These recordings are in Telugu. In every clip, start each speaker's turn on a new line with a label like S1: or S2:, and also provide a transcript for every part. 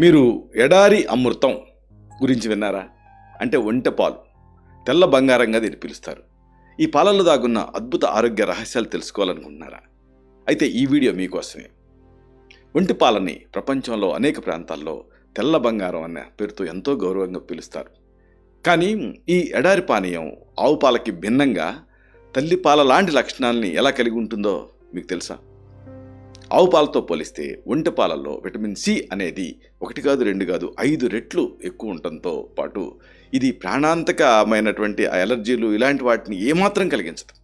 S1: మీరు ఎడారి అమృతం గురించి విన్నారా? అంటే ఒంటె పాలు. తెల్ల బంగారంగా దీన్ని పిలుస్తారు. ఈ పాలల్లో దాగున్న అద్భుత ఆరోగ్య రహస్యాలు తెలుసుకోవాలనుకుంటున్నారా? అయితే ఈ వీడియో మీకోసమే. ఒంటి పాలని ప్రపంచంలో అనేక ప్రాంతాల్లో తెల్ల బంగారం అనే పేరుతో ఎంతో గౌరవంగా పిలుస్తారు. కానీ ఈ ఎడారి పానీయం ఆవు పాలకి భిన్నంగా తల్లి పాల లాంటి లక్షణాలని ఎలా కలిగి ఉంటుందో మీకు తెలుసా? ఆవు పాలతో పోలిస్తే ఒంటె పాలల్లో విటమిన్ సి అనేది ఒకటి కాదు రెండు కాదు ఐదు రెట్లు ఎక్కువ ఉండటంతో పాటు ఇది ప్రాణాంతకమైనటువంటి ఆ ఎలర్జీలు ఇలాంటి వాటిని ఏమాత్రం కలిగించదు.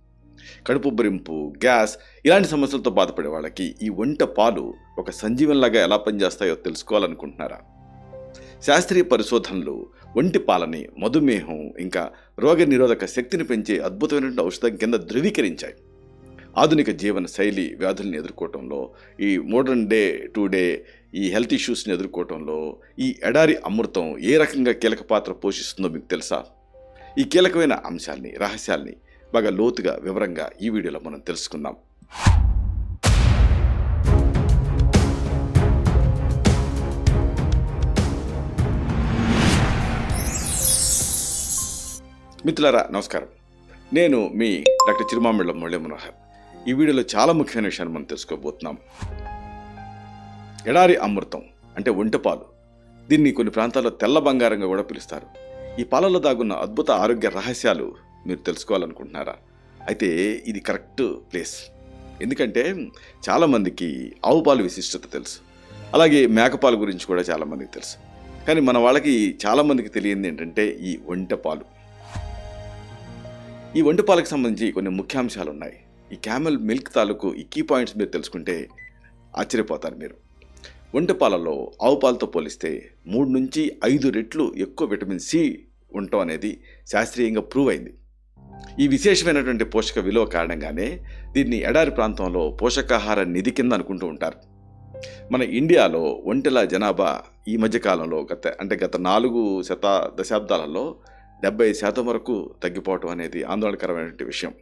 S1: కడుపు బరింపు గ్యాస్ ఇలాంటి సమస్యలతో బాధపడే వాళ్ళకి ఈ ఒంటె పాలు ఒక సంజీవన్లాగా ఎలా పనిచేస్తాయో తెలుసుకోవాలనుకుంటున్నారా? శాస్త్రీయ పరిశోధనలు ఒంటి పాలని మధుమేహం ఇంకా రోగ నిరోధక శక్తిని పెంచే అద్భుతమైనటువంటి ఔషధం కింద ధృవీకరించాయి. ఆధునిక జీవన శైలి వ్యాధుల్ని ఎదుర్కోవటంలో ఈ మోడర్న్ డే టు డే ఈ హెల్త్ ఇష్యూస్ని ఎదుర్కోవటంలో ఈ ఎడారి అమృతం ఏ రకంగా కీలక పాత్ర పోషిస్తుందో మీకు తెలుసా? ఈ కీలకమైన అంశాల్ని రహస్యాల్ని బాగా లోతుగా వివరంగా ఈ వీడియోలో మనం తెలుసుకుందాం. మిత్రులారా నమస్కారం. నేను మీ డాక్టర్ చిరుమామిళ్ళ మురళీ మనోహర్ ఈ వీడియోలో చాలా ముఖ్యమైన విషయాన్ని మనం తెలుసుకోబోతున్నాం. ఎడారి అమృతం అంటే ఒంటెపాలు దీన్ని కొన్ని ప్రాంతాల్లో తెల్ల బంగారంగా కూడా పిలుస్తారు. ఈ పాలలో దాగున్న అద్భుత ఆరోగ్య రహస్యాలు మీరు తెలుసుకోవాలనుకుంటున్నారా? అయితే ఇది కరెక్ట్ ప్లేస్. ఎందుకంటే చాలామందికి ఆవు పాలు విశిష్టత తెలుసు. అలాగే మేకపాలు గురించి కూడా చాలామందికి తెలుసు. కానీ మన వాళ్ళకి చాలామందికి తెలియంది ఏంటంటే ఈ ఒంటె పాలు. ఈ ఒంటె పాలకు సంబంధించి కొన్ని ముఖ్యాంశాలు ఉన్నాయి ఈ క్యామెల్ మిల్క్ తాలూకు ఈ కీ పాయింట్స్ మీరు తెలుసుకుంటే ఆశ్చర్యపోతారు మీరు. ఒంటె పాలలో ఆవు పాలతో పోలిస్తే మూడు నుంచి ఐదు రెట్లు ఎక్కువ విటమిన్ సి ఉండటం అనేది శాస్త్రీయంగా ప్రూవ్ అయింది. ఈ విశేషమైనటువంటి పోషక విలువ కారణంగానే దీన్ని ఎడారి ప్రాంతంలో పోషకాహార నిధి కింద అనుకుంటూ ఉంటారు. మన ఇండియాలో ఒంటెల జనాభా ఈ మధ్యకాలంలో గత అంటే గత నాలుగు శత దశాబ్దాలలో డెబ్బై శాతం వరకు తగ్గిపోవటం అనేది ఆందోళనకరమైనటువంటి విషయం.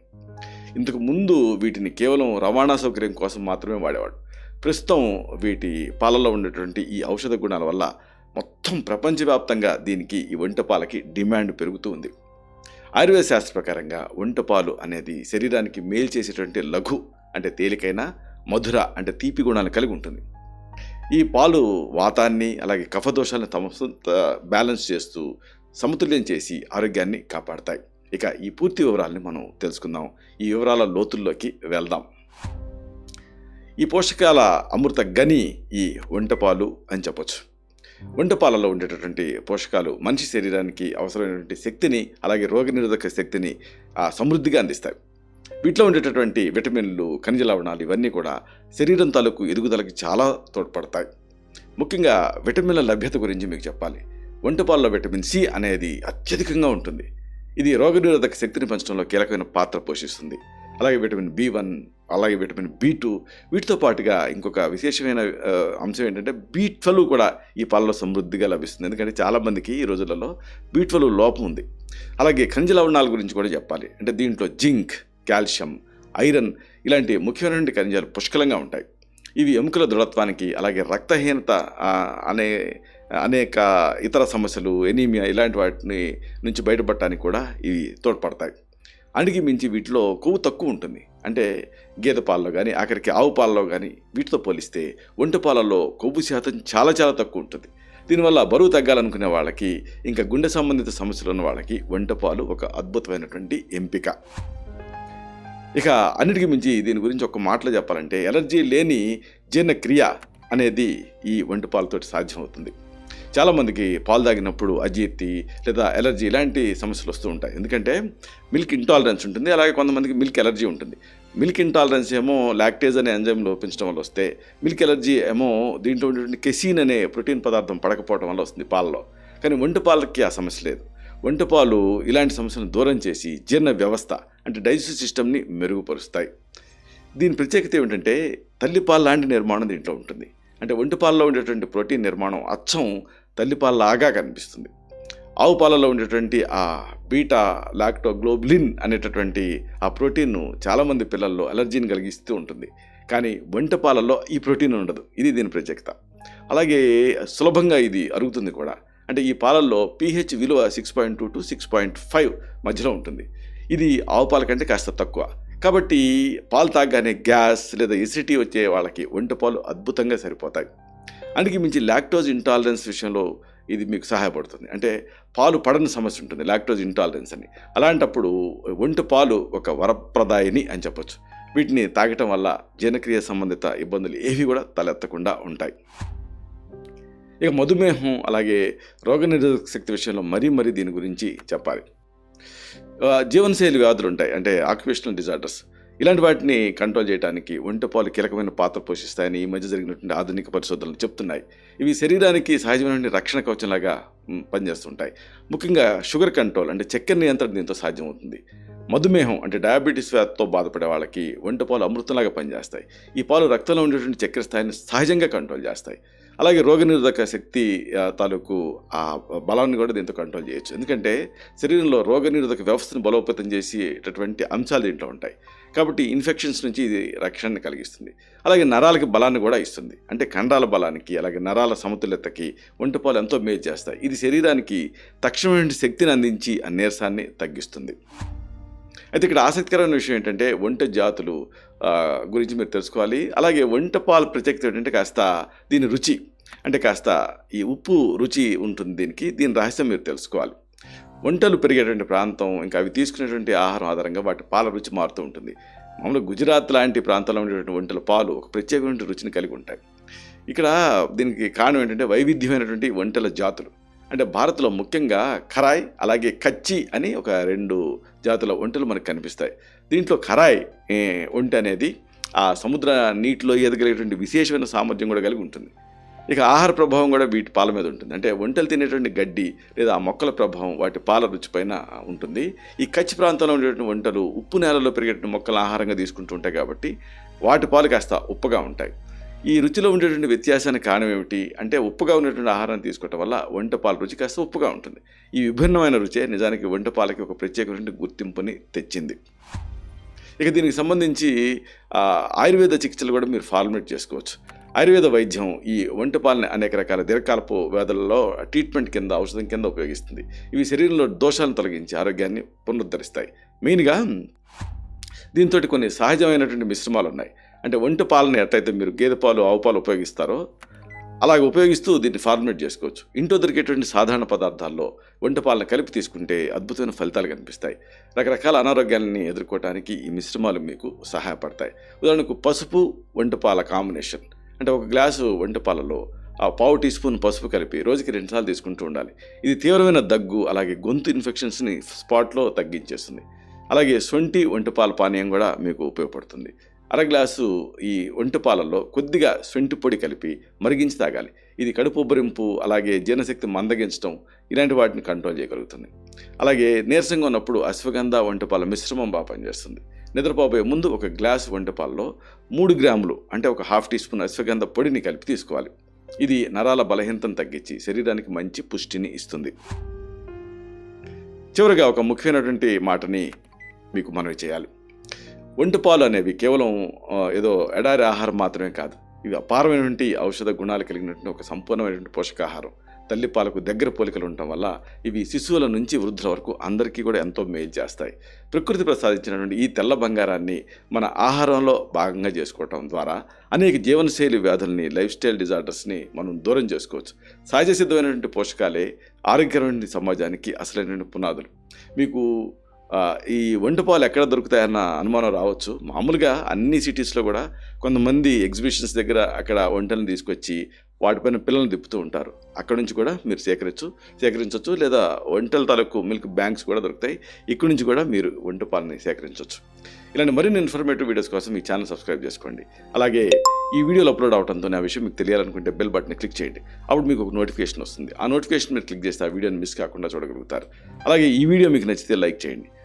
S1: ఇంతకు ముందు వీటిని కేవలం రవాణా సౌకర్యం కోసం మాత్రమే వాడేవాడు. ప్రస్తుతం వీటి పాలలో ఉండేటువంటి ఈ ఔషధ గుణాల వల్ల మొత్తం ప్రపంచవ్యాప్తంగా దీనికి ఈ వంటపాలకి డిమాండ్ పెరుగుతూ ఉంది. ఆయుర్వేద శాస్త్ర ప్రకారంగా వంటపాలు అనేది శరీరానికి మేలు చేసేటువంటి లఘు అంటే తేలికైన మధుర అంటే తీపి గుణాలను కలిగి ఉంటుంది. ఈ పాలు వాతాన్ని అలాగే కఫదోషాలను తమ సొంత బ్యాలెన్స్ చేస్తూ సమతుల్యం చేసి ఆరోగ్యాన్ని కాపాడతాయి. ఇక ఈ పూర్తి వివరాలని మనం తెలుసుకుందాం. ఈ వివరాల లోతుల్లోకి వెళ్దాం. ఈ పోషకాల అమృత గని ఈ వంటపాలు అని చెప్పొచ్చు. వంటపాలలో ఉండేటటువంటి పోషకాలు మనిషి శరీరానికి అవసరమైనటువంటి శక్తిని అలాగే రోగనిరోధక శక్తిని సమృద్ధిగా అందిస్తాయి. వీటిలో ఉండేటటువంటి విటమిన్లు ఖనిజ లవణాలు ఇవన్నీ కూడా శరీరం తాలూకు ఎదుగుదలకి చాలా తోడ్పడతాయి. ముఖ్యంగా విటమిన్ల లభ్యత గురించి మీకు చెప్పాలి. వంటపాలలో విటమిన్ సి అనేది అత్యధికంగా ఉంటుంది. ఇది రోగనిరోధక శక్తిని పెంచడంలో కీలకమైన పాత్ర పోషిస్తుంది. అలాగే విటమిన్ బి వన్ అలాగే విటమిన్ బి టూ వీటితో పాటుగా ఇంకొక విశేషమైన అంశం ఏంటంటే బీ ట్వెల్వ్ కూడా ఈ పాలలో సమృద్ధిగా లభిస్తుంది. ఎందుకంటే చాలామందికి ఈ రోజులలో బీ ట్వెల్వ్ లోపం ఉంది. అలాగే ఖనిజ లవణాల గురించి కూడా చెప్పాలి. అంటే దీంట్లో జింక్ కాల్షియం ఐరన్ ఇలాంటి ముఖ్యమైనటువంటి ఖనిజాలు పుష్కలంగా ఉంటాయి. ఇవి ఎముకల దృఢత్వానికి అలాగే రక్తహీనత అనే అనేక ఇతర సమస్యలు ఎనీమియా ఇలాంటి వాటిని నుంచి బయటపడటానికి కూడా ఇవి తోడ్పడతాయి. అణిగి మించి వీటిలో కొవ్వు తక్కువ ఉంటుంది. అంటే గేదె పాలలో కానీ ఆఖరికి ఆవు పాలలో కానీ వీటితో పోలిస్తే ఒంటి పాలలో కొవ్వు శాతం చాలా చాలా తక్కువ ఉంటుంది. దీనివల్ల బరువు తగ్గాలనుకునే వాళ్ళకి ఇంకా గుండె సంబంధిత సమస్యలు ఉన్న వాళ్ళకి వంటపాలు పాలు ఒక అద్భుతమైనటువంటి ఎంపిక. ఇక అన్నిటికి మించి దీని గురించి ఒక మాటలో చెప్పాలంటే ఎలర్జీ లేని జీర్ణక్రియ అనేది ఈ ఒంటి పాలతోటి సాధ్యమవుతుంది చాలామందికి పాలు తాగినప్పుడు అజీర్తి లేదా ఎలర్జీ ఇలాంటి సమస్యలు వస్తూ ఉంటాయి. ఎందుకంటే మిల్క్ ఇంటాలరెన్స్ ఉంటుంది అలాగే కొంతమందికి మిల్క్ ఎలర్జీ ఉంటుంది. మిల్క్ ఇంటాలరెన్స్ ఏమో లాక్టేజ్ అనే ఎంజైమ్ లోపించడం వల్ల వస్తే మిల్క్ ఎలర్జీ ఏమో దీంట్లో ఉండేటువంటి కెసీన్ అనే ప్రోటీన్ పదార్థం పడకపోవడం వల్ల వస్తుంది పాలలో. కానీ ఒంటి పాలకి ఆ సమస్య లేదు. ఒంటి పాలు ఇలాంటి సమస్యలను దూరం చేసి జీర్ణ వ్యవస్థ అంటే డైజెస్టివ్ సిస్టమ్ని మెరుగుపరుస్తాయి. దీని ప్రత్యేకత ఏమిటంటే తల్లిపాలు లాంటి నిర్మాణం దీంట్లో ఉంటుంది. అంటే ఒంటి పాలలో ఉండేటువంటి ప్రోటీన్ నిర్మాణం అచ్చం తల్లిపాలలాగా కనిపిస్తుంది. ఆవు పాలలో ఉండేటువంటి ఆ బీటా లాక్టోగ్లోబ్లిన్ అనేటటువంటి ఆ ప్రోటీన్ను చాలామంది పిల్లల్లో అలర్జీని కలిగిస్తూ ఉంటుంది. కానీ వంట పాలలో ఈ ప్రోటీన్ ఉండదు. ఇది దీని ప్రత్యేకత. అలాగే సులభంగా ఇది అరుగుతుంది కూడా. అంటే ఈ పాలల్లో పీహెచ్ విలువ six point two to six point five మధ్యలో ఉంటుంది. ఇది ఆవు పాల కంటే కాస్త తక్కువ. కాబట్టి పాలు తాగగానే గ్యాస్ లేదా ఎసిటీ వచ్చే వాళ్ళకి ఒంటి పాలు అద్భుతంగా సరిపోతాయి. అందుకే మించి లాక్టోజ్ ఇంటాలరెన్స్ విషయంలో ఇది మీకు సహాయపడుతుంది. అంటే పాలు పడని సమస్య ఉంటుంది లాక్టోజ్ ఇంటాలరెన్స్ అని. అలాంటప్పుడు ఒంటి పాలు ఒక వరప్రదాయిని అని చెప్పొచ్చు. వీటిని తాగటం వల్ల జీర్ణక్రియ సంబంధిత ఇబ్బందులు ఏవి కూడా తలెత్తకుండా ఉంటాయి. ఇక మధుమేహం అలాగే రోగనిరోధక శక్తి విషయంలో మరీ మరీ దీని గురించి చెప్పాలి. జీవనశైలి వ్యాధులు ఉంటాయి. అంటే ఆక్యుపేషనల్ డిజార్డర్స్ ఇలాంటి వాటిని కంట్రోల్ చేయడానికి ఒంటి పాలు కీలకమైన పాత్ర పోషిస్తాయని ఈ మధ్య జరిగినటువంటి ఆధునిక పరిశోధనలు చెప్తున్నాయి. ఇవి శరీరానికి సహజమైన రక్షణ కవచంలాగా పనిచేస్తుంటాయి. ముఖ్యంగా షుగర్ కంట్రోల్ అంటే చక్కెర నియంత్రణ దీంతో సాధ్యమవుతుంది. మధుమేహం అంటే డయాబెటీస్ వ్యాధితో బాధపడే వాళ్ళకి ఒంటి పాలు అమృతంలాగా పనిచేస్తాయి. ఈ పాలు రక్తంలో ఉండేటువంటి చక్కెర స్థాయిని సహజంగా కంట్రోల్ చేస్తాయి. అలాగే రోగనిరోధక శక్తి తాలూకు ఆ బలాన్ని కూడా దీంతో కంట్రోల్ చేయొచ్చు. ఎందుకంటే శరీరంలో రోగనిరోధక వ్యవస్థను బలోపేతం చేసేటటువంటి అంశాలు దీంట్లో ఉంటాయి. కాబట్టి ఇన్ఫెక్షన్స్ నుంచి ఇది రక్షణను కలిగిస్తుంది. అలాగే నరాలకి బలాన్ని కూడా ఇస్తుంది. అంటే కండాల బలానికి అలాగే నరాల సమతుల్యతకి ఒంటిపాలు ఎంతో మేలు చేస్తాయి. ఇది శరీరానికి తక్షణమైన శక్తిని అందించి ఆ నీరసాన్ని తగ్గిస్తుంది. అయితే ఇక్కడ ఆసక్తికరమైన విషయం ఏంటంటే వంట జాతులు గురించి మీరు తెలుసుకోవాలి. అలాగే వంట పాలు ప్రత్యేకత ఏంటంటే కాస్త దీని రుచి. అంటే కాస్త ఈ ఉప్పు రుచి ఉంటుంది దీనికి దీని రహస్యం మీరు తెలుసుకోవాలి. వంటలు పెరిగేటువంటి ప్రాంతం ఇంకా అవి తీసుకునేటువంటి ఆహారం ఆధారంగా వాటి పాల రుచి మారుతూ ఉంటుంది. మామూలుగా గుజరాత్ లాంటి ప్రాంతాల్లో ఉండేటువంటి వంటల పాలు ఒక ప్రత్యేకమైన రుచిని కలిగి ఉంటాయి. ఇక్కడ దీనికి కారణం ఏంటంటే వైవిధ్యమైనటువంటి వంటల జాతులు. అంటే భారత్లో ముఖ్యంగా ఖరాయ్ అలాగే కచ్చి అని ఒక రెండు జాతుల వంటలు మనకు కనిపిస్తాయి. దీంట్లో ఖరాయ్ ఏ, వంట అనేది ఆ సముద్ర నీటిలో ఎదగలేటువంటి విశేషమైన సామర్థ్యం కూడా కలిగి ఉంటుంది. ఇక ఆహార ప్రభావం కూడా వీటి పాల మీద ఉంటుంది. అంటే వంటలు తినేటువంటి గడ్డి లేదా ఆ మొక్కల ప్రభావం వాటి పాల రుచి పైన ఉంటుంది. ఈ కచ్చి ప్రాంతంలో ఉండేటువంటి వంటలు ఉప్పు నేలలో పెరిగేటువంటి మొక్కల ఆహారంగా తీసుకుంటూ ఉంటాయి కాబట్టి వాటి పాలు కాస్త ఉప్పగా ఉంటాయి. ఈ రుచిలో ఉండేటువంటి వ్యత్యాసానికి కారణం ఏమిటి? అంటే ఉప్పుగా ఉన్నటువంటి ఆహారాన్ని తీసుకోవటం వల్ల వంట పాల రుచి కాస్త ఉప్పుగా ఉంటుంది. ఈ విభిన్నమైన రుచే నిజానికి వంట పాలకి ఒక ప్రత్యేకమైన గుర్తింపుని తెచ్చింది. ఇక దీనికి సంబంధించి ఆయుర్వేద చికిత్సలు కూడా మీరు ఫార్మేట్ చేసుకోవచ్చు. ఆయుర్వేద వైద్యం ఈ వంట పాలని అనేక రకాల దీర్ఘకాలపు వ్యాధులలో ట్రీట్మెంట్ కింద ఔషధం కింద ఉపయోగిస్తుంది. ఇవి శరీరంలో దోషాలను తొలగించి ఆరోగ్యాన్ని పునరుద్ధరిస్తాయి. మెయిన్గా దీంతో కొన్ని సహజమైనటువంటి మిశ్రమాలు ఉన్నాయి. అంటే ఒంటి పాలని ఎట్లయితే మీరు గేదె పాలు ఆవు పాలు ఉపయోగిస్తారో అలాగే ఉపయోగిస్తూ దీన్ని ఫార్మేట్ చేసుకోవచ్చు. ఇంట్లో దొరికేటువంటి సాధారణ పదార్థాల్లో వంట పాలను కలిపి తీసుకుంటే అద్భుతమైన ఫలితాలు కనిపిస్తాయి. రకరకాల అనారోగ్యాలని ఎదుర్కోవడానికి ఈ మిశ్రమాలు మీకు సహాయపడతాయి. ఉదాహరణకు పసుపు వంట పాల కాంబినేషన్. అంటే ఒక గ్లాసు వంట పాలలో ఆ పావు టీ స్పూన్ పసుపు కలిపి రోజుకి రెండుసార్లు తీసుకుంటూ ఉండాలి. ఇది తీవ్రమైన దగ్గు అలాగే గొంతు ఇన్ఫెక్షన్స్ని స్పాట్లో తగ్గించేస్తుంది. అలాగే సొంటి వంటపాల పానీయం కూడా మీకు ఉపయోగపడుతుంది. అర గ్లాసు ఈ ఒంటిపాలలో కొద్దిగా సొంటి పొడి కలిపి మరిగించి తాగాలి. ఇది కడుపు ఉబ్బరింపు అలాగే జీర్ణశక్తి మందగించడం ఇలాంటి వాటిని కంట్రోల్ చేయగలుగుతుంది. అలాగే నీరసంగా ఉన్నప్పుడు అశ్వగంధ వంటపాల మిశ్రమం బాగా పనిచేస్తుంది. నిద్రపోబోయే ముందు ఒక గ్లాసు వంటపాలలో మూడు గ్రాములు అంటే ఒక హాఫ్ టీ స్పూన్ అశ్వగంధ పొడిని కలిపి తీసుకోవాలి. ఇది నరాల బలహీనతను తగ్గించి శరీరానికి మంచి పుష్టిని ఇస్తుంది. చివరిగా ఒక ముఖ్యమైనటువంటి మాటని మీకు మనవి చేయాలి. ఒంటిపాలు అనేవి కేవలం ఏదో ఎడారి ఆహారం మాత్రమే కాదు. ఇవి అపారమైనటువంటి ఔషధ గుణాలు కలిగినటువంటి ఒక సంపూర్ణమైనటువంటి పోషకాహారం. తల్లిపాలకు దగ్గర పోలికలు ఉండటం వల్ల ఇవి శిశువుల నుంచి వృద్ధుల వరకు అందరికీ కూడా ఎంతో మేలు చేస్తాయి. ప్రకృతి ప్రసాదించినటువంటి ఈ తెల్ల బంగారాన్ని మన ఆహారంలో భాగంగా చేసుకోవటం ద్వారా అనేక జీవనశైలి వ్యాధుల్ని లైఫ్ స్టైల్ డిజార్డర్స్ని మనం దూరం చేసుకోవచ్చు. సహజ సిద్ధమైనటువంటి పోషకాలే ఆరోగ్యమైన సమాజానికి అసలైనటువంటి పునాదులు. మీకు ఈ వంటపాలు ఎక్కడ దొరుకుతాయన్న అనుమానం రావచ్చు. మామూలుగా అన్ని సిటీస్లో కూడా కొంతమంది ఎగ్జిబిషన్స్ దగ్గర అక్కడ వంటలను తీసుకొచ్చి వాటిపైన పిల్లల్ని తిప్పుతూ ఉంటారు. అక్కడ నుంచి కూడా మీరు సేకరించు సేకరించవచ్చు లేదా వంటల తాలూకు మిల్క్ బ్యాంక్స్ కూడా దొరుకుతాయి. ఇక్కడి నుంచి కూడా మీరు వంట పాలని సేకరించవచ్చు ఇలాంటి మరిన్ని ఇన్ఫర్మేటివ్ వీడియోస్ కోసం మీ ఛానల్ సబ్స్క్రైబ్ చేసుకోండి. అలాగే ఈ వీడియోలు అప్లోడ్ అవడంతో ఆ విషయం మీకు తెలియాలనుకుంటే బెల్ బటన్ క్లిక్ చేయండి. అప్పుడు మీకు ఒక నోటిఫికేషన్ వస్తుంది. ఆ నోటిఫికేషన్ మీరు క్లిక్ చేస్తే ఆ వీడియోని మిస్ కాకుండా చూడగలుగుతారు. అలాగే ఈ వీడియో మీకు నచ్చితే లైక్ చేయండి.